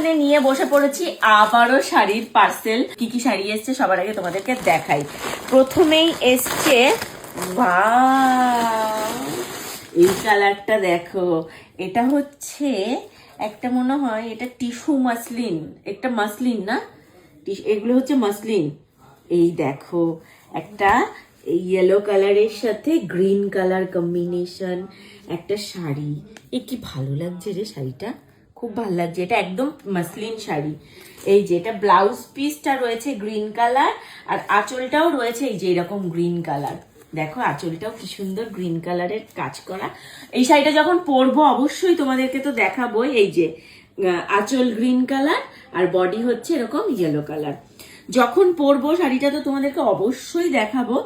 এখানে নিয়ে বসে পড়েছি আবারও শাড়ির পার্সেল। কি কি শাড়ি এসছে সবার আগে তোমাদেরকে দেখাই। প্রথমেই এসছে, Wow! এই কালারটা দেখো। এটা হচ্ছে একটা মনে হয় এটা টিস্যু মাসলিন। একটা মাসলিন না? টিস- এগুলো হচ্ছে মাসলিন। এই দেখো, একটা ইয়েলো কালারের সাথে গ্রিন কালার কম্বিনেশন একটা শাড়ি। এ কি ভালো লাগছে রে শাড়িটা। খুব ভালো লাগছে। এটা একদম মাসলিন শাড়ি। এই যে, এটা ব্লাউজ পিসটা রয়েছে গ্রিন কালার আর আঁচলটাও রয়েছে এই যে, এরকম গ্রিন কালার দেখো, আঁচলটাও কি সুন্দর গ্রিন কালারের কাজ করা। এই শাড়িটা যখন পরবো, অবশ্যই তোমাদেরকে তো দেখাবো এই যে আঁচল গ্রিন কালার আর বডি হচ্ছে এরকম ইয়েলো কালার যখন পরবো শাড়িটা তো তোমাদেরকে অবশ্যই দেখাবো।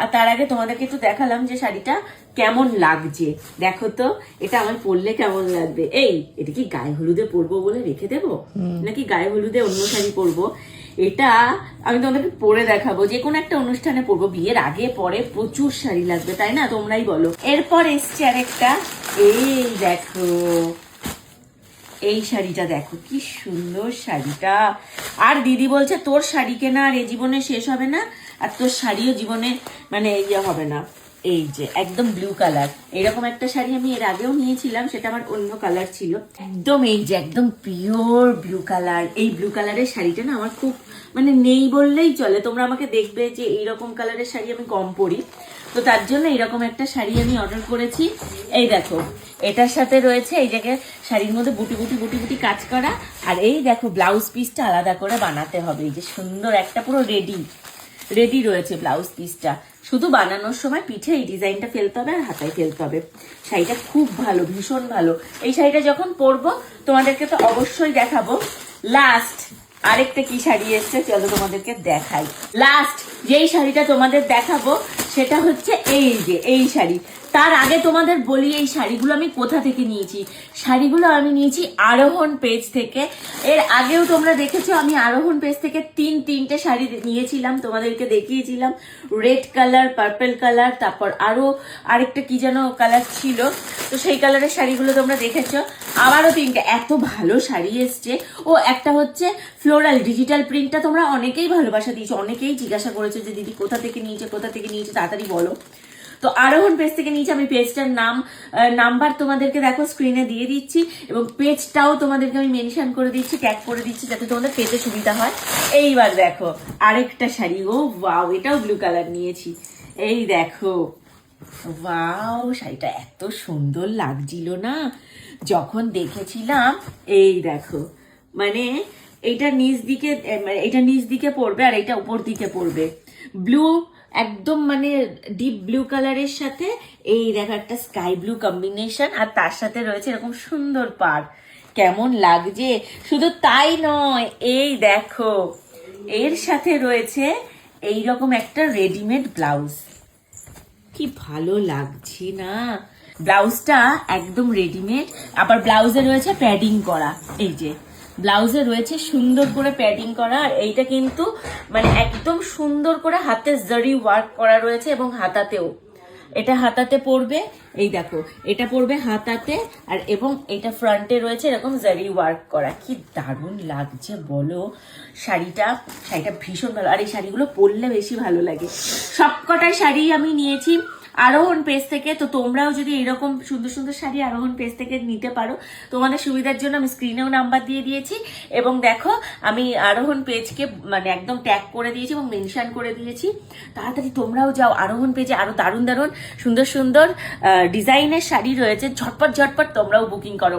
আর তার আগে তোমাদেরকে একটু দেখালাম যে শাড়িটা কেমন লাগছে। দেখো তো এটা আমার পরলে কেমন লাগবে? এই এটা কি গায়ে হলুদে পরবো বলে রেখে দেবো? নাকি গায়ে হলুদে অন্য শাড়ি পরবো? এটা আমি তোমাদেরকে পরে দেখাবো। যে কোনো একটা অনুষ্ঠানে পরবো বিয়ের আগে পরে প্রচুর শাড়ি লাগবে তাই না? তোমরাই বলো। এরপর এসছে আরেকটা। এই দেখো এই শাড়িটা দেখো, কি সুন্দর শাড়িটা। আর দিদি বলছে, তোর শাড়ি কেনা আর এ জীবনে শেষ হবে না, আর তোর শাড়িও জীবনে মানে ইয়ে হবে না। এই যে, একদম ব্লু কালার এরকম একটা শাড়ি আমি এর আগেও নিয়েছিলাম, সেটা আমার অন্য কালার ছিল। একদম এই যে, একদম পিওর ব্লু কালার এই ব্লু কালারের শাড়িটা না আমার খুব মানে নেই বললেই চলে। তোমরা আমাকে দেখবে যে এইরকম কালারের শাড়ি আমি কম পরি। তো তার জন্য এরকম একটা শাড়ি আমি অর্ডার করেছি। এই দেখো, এটার সাথে রয়েছে এই জায়গায় শাড়ির মধ্যে বুটি বুটি বুটি বুটি কাজ করা। আর এই দেখো ব্লাউজ পিসটা আলাদা করে বানাতে হবে। এই যে সুন্দর, একটা পুরো রেডি রেডি রয়েছে ব্লাউজ পিসটা শুধু বানানোর সময় পিঠে এই ডিজাইনটা ফেলতে হবে আর হাতায় ফেলতে হবে। শাড়িটা খুব ভালো, ভীষণ ভালো। এই শাড়িটা যখন পরবো, তোমাদেরকে তো অবশ্যই দেখাবো। লাস্ট আরেকটা কি শাড়ি এসছে? চলো তোমাদেরকে দেখাই। লাস্ট যেই শাড়িটা তোমাদের দেখাবো, সেটা হচ্ছে এই যে, এই শাড়ি। তার আগে তোমাদের বলি, এই শাড়িগুলো আমি কোথা থেকে নিয়েছি? শাড়িগুলো আমি নিয়েছি আরোহণ পেজ থেকে। এর আগেও তোমরা দেখেছ, আমি আরোহণ পেজ থেকে তিন, তিনটে শাড়ি নিয়েছিলাম, তোমাদেরকে দেখিয়েছিলাম। রেড কালার পার্পল কালার তারপর আরও আরেকটা কি যেন কালার ছিল। তো সেই কালারের শাড়িগুলো তোমরা দেখেছ। আবারও তিনটে। এত ভালো শাড়ি এসছে। ও, একটা হচ্ছে ফ্লোরাল ডিজিটাল প্রিন্টটা তোমরা অনেকেই ভালোবাসা দিয়েছ, অনেকেই জিজ্ঞাসা করেছ যে, দিদি, কোথা থেকে নিয়েছে, কোথা থেকে নিয়েছে, তাড়াতাড়ি বলো। তো আরোহণ পেজ থেকে নিয়েছি আমি পেজটার নাম নাম্বার তোমাদেরকে দেখো স্ক্রিনে দিয়ে দিচ্ছি এবং পেজটাও তোমাদেরকে আমি মেনশন করে দিচ্ছি ট্যাগ করে দিচ্ছি যাতে তোমাদের পেতে সুবিধা হয়। এইবার দেখো, আরেকটা শাড়ি, ও ওয়াও এটাও ব্লু কালার নিয়েছি। এই দেখো শাড়িটা এত সুন্দর লাগছিল না? যখন দেখেছিলাম, এই দেখো মানে এইটা নিচ দিকে মানে এটা নিচ দিকে পড়বে আর এটা উপর দিকে পড়বে। ব্লু একদম মানে ডিপ ব্লু কালারের সাথে এই দেখো একটা স্কাই ব্লু কম্বিনেশন আর তার সাথে রয়েছে এরকম সুন্দর পাড়। কেমন লাগছে? শুধু তাই নয়, এই দেখো, এর সাথে রয়েছে এই রকম একটা রেডিমেড ব্লাউজ কি ভালো লাগছে না? ব্লাউজটা একদম রেডিমেড আবার ব্লাউজে রয়েছে প্যাডিং করা, এই যে। ব্লাউজে রয়েছে সুন্দর করে প্যাডিং করা, আর এইটা কিন্তু মানে একদম সুন্দর করে হাতে জারি ওয়ার্ক করা রয়েছে এবং হাতাতেও। এটা হাতাতে পড়বে এই দেখো, এটা পড়বে হাতাতে, আর এবং এটা ফ্রন্টে রয়েছে এরকম জারি ওয়ার্ক করা। কি দারুণ লাগছে বলো। শাড়িটা শাড়িটা ভীষণ ভালো। আর এই শাড়িগুলো পরলে বেশি ভালো লাগে। সবকটাই শাড়ি আমি নিয়েছি। আরোহণ পেজ থেকে, তো তোমরাও যদি এরকম সুন্দর সুন্দর শাড়ি আরোহণ পেজ থেকে নিতে পারো, তোমাদের সুবিধার জন্য আমি স্ক্রিনেও নাম্বার দিয়ে দিয়েছি। এবং দেখো, আমি আরোহণ পেজকে মানে একদম ট্যাগ করে দিয়েছি এবং মেনশান করে দিয়েছি। তাড়াতাড়ি তোমরাও যাও আরোহণ পেজে আরও দারুণ দারুণ সুন্দর সুন্দর ডিজাইনের শাড়ি রয়েছে। ঝটপট ঝটপট তোমরাও বুকিং করো।